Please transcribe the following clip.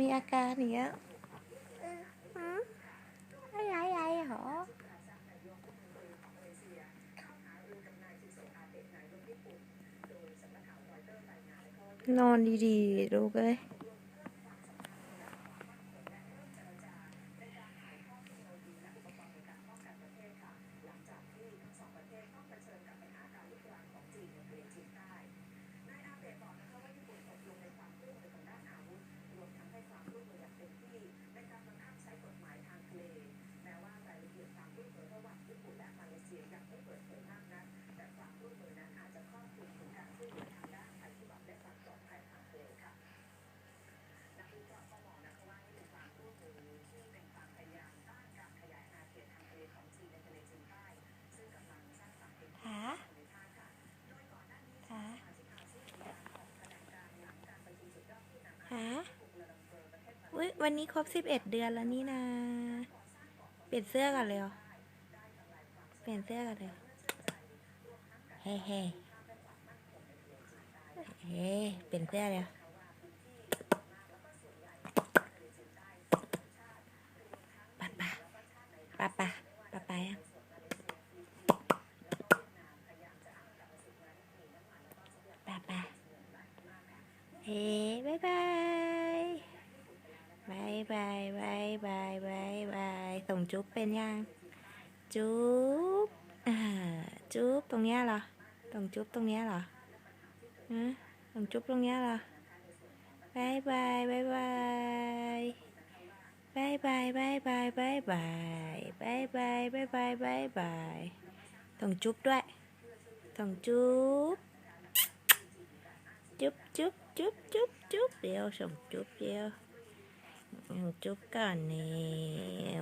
มีอาการอย่างเงี้ยหืมอะไรอะไรเหรอนอนดีๆ ลูกเอ้ย ขาขาขาอุ้ ยวันนี้ครบสิบเอ็ดเดือนแล้วนี่นะเปลี่ยนเสื้อกันเลยเหรอเปลี่ยนเสื้อกันเลยเฮ้เฮ้เฮ้เปลี่ยนเสื้อเลยเหรอปะปะปะปะปะปะปะปะเฮ้ ส่งจุ๊บเป็นยัง จุ๊บอ่าจุ๊บตรงเนี้ยเหรอส่งจุ๊บตรงเนี้ยเหรอฮะส่งจุ๊บตรงเนี้ยเหรอบายบายบายบายบายบายบายบายบายบายบายบายบายบายบายบายส่งจุ๊บด้วยส่งจุ๊บจุ๊บจุ๊บจุ๊บจุ๊บจุ๊บเดียวส่งจุ๊บเดียวส่ง จุ๊บก่อนเนี่ย